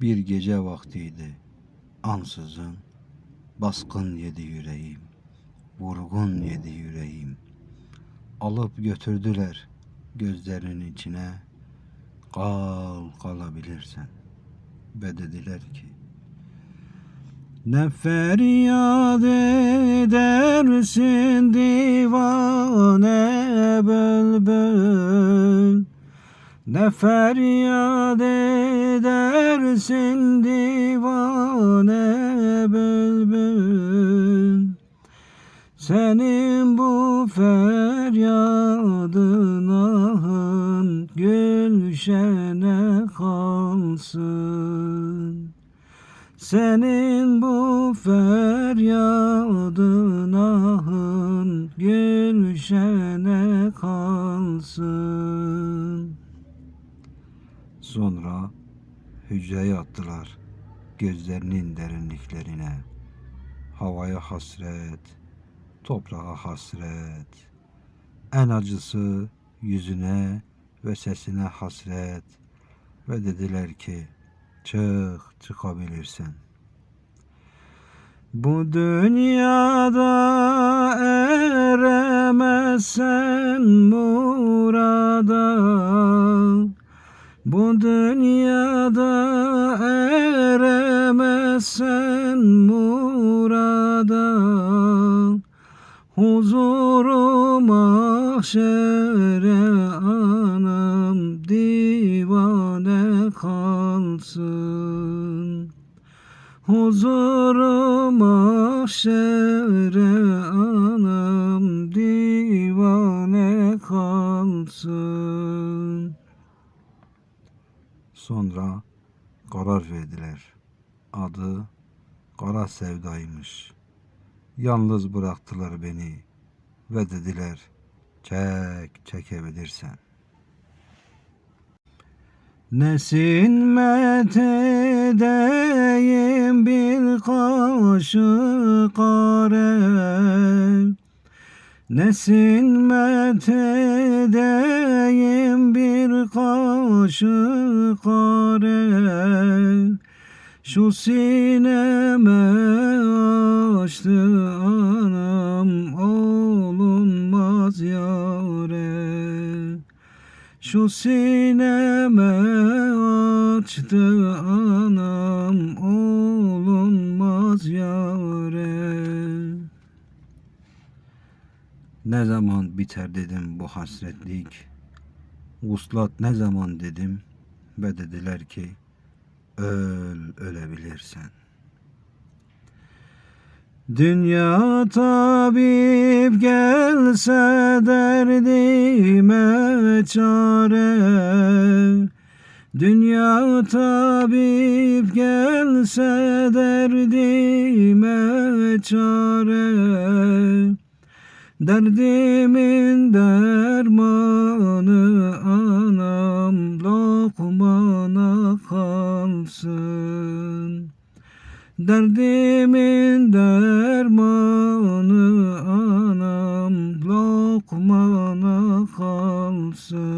Bir gece vaktiydi. Ansızın baskın yedi yüreğim. Vurgun yedi yüreğim. Alıp götürdüler gözlerinin içine. Kal kalabilirsen. Ve dediler ki ne feryat edersin divane bülbül Ne feryat edersin divane bülbül Senin bu feryadın ahın gülşene kalsın senin bu feryadın ahın gülşene kalsın. Sonra hücreye attılar gözlerinin derinliklerine. Havaya hasret, toprağa hasret. En acısı yüzüne ve sesine hasret. Ve dediler ki çık çıkabilirsen. Bu dünyada eremezsen eremezsen murada Huzuru mahşere anam divane kalsın Huzuru mahşere anam divane kalsın Sonra karar verdiler. Adı Kara Sevdaymış. Yalnız bıraktılar beni ve dediler çek çekebilirsen. Nesin met edeyim bir kaşık kare Nesin met edeyim bir kaşık kare Şu sineme açtı anam olunmaz yare Şu sineme açtı anam olunmaz yare Ne zaman biter dedim bu hasretlik. Vuslat ne zaman dedim? Ve dediler ki öl ölebilirsen. Dünya tabip gelse derdime çare Dünya tabip gelse derdime çare Derdimin dermanı Derdimin dermanı anam lokmana kalsın.